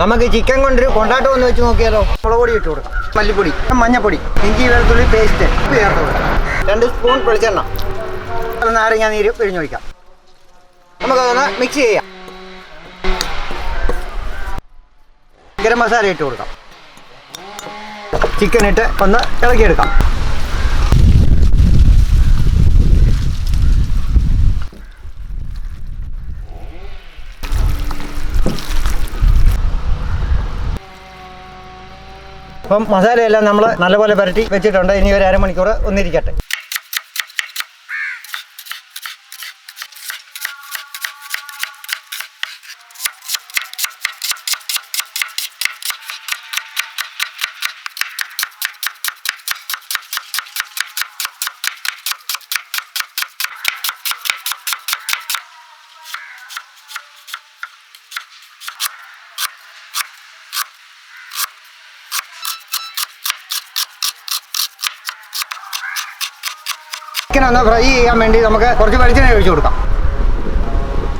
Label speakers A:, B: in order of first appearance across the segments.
A: നമുക്ക് ചിക്കൻ കൊണ്ടൊരു കൊണ്ടാട്ടം ഒന്ന് വെച്ച് നോക്കിയാലോ? മുളക് പൊടി ഇട്ട് കൊടുക്കാം. മല്ലിപ്പൊടി മഞ്ഞപ്പൊടി ഇഞ്ചി വെളുത്തുള്ളി പേസ്റ്റ് കൊടുക്കാം. രണ്ട് സ്പൂൺ വെളിച്ചെണ്ണ. നാരങ്ങ നീര് പിഴിഞ്ഞൊഴിക്കാം നമുക്കതൊന്ന് മിക്സ് ചെയ്യാം. ഗരം മസാല ഇട്ട് കൊടുക്കാം. ചിക്കൻ ഇട്ട് ഒന്ന് ഇളക്കിയെടുക്കാം. അപ്പം മസാലയെല്ലാം നമ്മൾ നല്ലപോലെ പുരട്ടി വെച്ചിട്ടുണ്ട്. ഇനി ഒരു അരമണിക്കൂർ ഒന്നിരിക്കട്ടെ. ചിക്കൻ ഒന്ന് ഫ്രൈ ചെയ്യാൻ വേണ്ടി നമുക്ക് കുറച്ച് വെളിച്ചെണ്ണ ഒഴിച്ചു കൊടുക്കാം.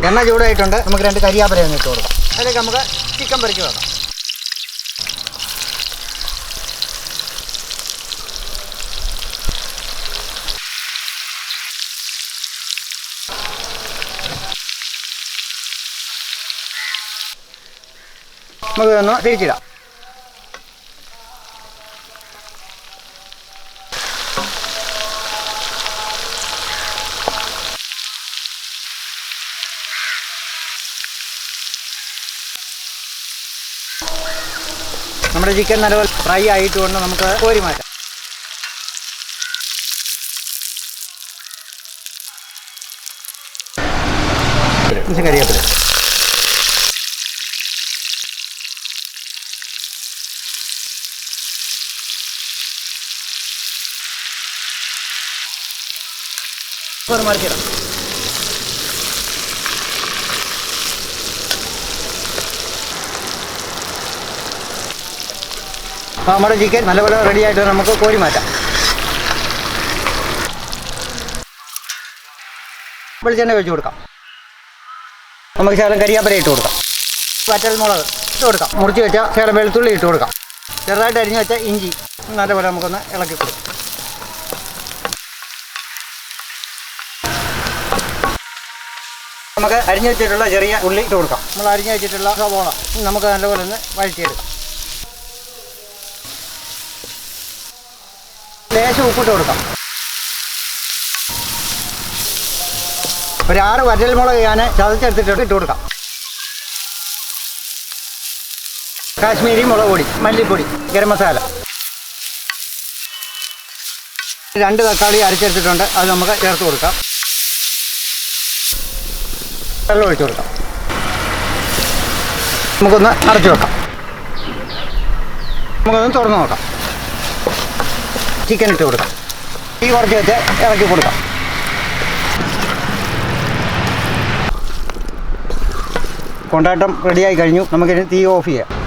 A: എണ്ണ ചൂടായിട്ടുണ്ട്. നമുക്ക് രണ്ട് കരിയാപ്പര ഒന്ന് ഇട്ട് കൊടുക്കാം. അതിലേക്ക് നമുക്ക് ചിക്കൻ പൊരിച്ച് വെക്കാം. നമുക്ക് ഒന്ന് തിരിച്ചിടാം. നമ്മുടെ ചിക്കൻ നല്ലപോലെ ഫ്രൈ ആയിട്ട് കൊണ്ട് നമുക്ക് കോരി മാറ്റാം. കരിയാപ്പില. ഒരു മറിച്ചിടാം അപ്പോൾ നമ്മുടെ ചിക്കൻ നല്ലപോലെ റെഡി ആയിട്ട് നമുക്ക് കോരി മാറ്റാം. വെളിച്ചെണ്ണ വെച്ച് കൊടുക്കാം. നമുക്ക് ശകലം കരിയാപ്പര ഇട്ട് കൊടുക്കാം. വറ്റൽ മുളക് ഇട്ട് കൊടുക്കാം. മുറിച്ച് വെച്ച ശകലം വെളുത്തുള്ളി ഇട്ട് കൊടുക്കാം. ചെറുതായിട്ട് അരിഞ്ഞ് വെച്ച ഇഞ്ചി നല്ലപോലെ നമുക്കൊന്ന് ഇളക്കി കൊടുക്കാം. നമുക്ക് അരിഞ്ഞ് വെച്ചിട്ടുള്ള ചെറിയ ഉള്ളി ഇട്ട് കൊടുക്കാം. നമ്മൾ അരിഞ്ഞ് വെച്ചിട്ടുള്ള സവോള നമുക്ക് നല്ലപോലെ ഒന്ന് വഴറ്റിയെടുക്കാം. ലേശം ഉപ്പിട്ട് കൊടുക്കാം. ഒരു ആറ് വറ്റൽമുളക് ഞാൻ ചതച്ചെടുത്തിട്ട് ഇട്ട് കൊടുക്കാം. കാശ്മീരി മുളക് പൊടി മല്ലിപ്പൊടി ഗരം മസാല. രണ്ട് തക്കാളി അരച്ചെടുത്തിട്ടുണ്ട് അത് നമുക്ക് ചേർത്ത് കൊടുക്കാം. വെള്ളം ഒഴിച്ചു കൊടുക്കാം. നമുക്കൊന്ന് അടച്ചു വെക്കാം. നമുക്കൊന്ന് തുറന്നു നോക്കാം. ചിക്കൻ ഇട്ട് കൊടുക്കാം. ഈ കുറച്ച് വെച്ച് ഇറക്കി കൊടുക്കാം. കൊണ്ടാട്ടം റെഡിയായി കഴിഞ്ഞു. നമുക്കിനി തീ ഓഫ് ചെയ്യാം.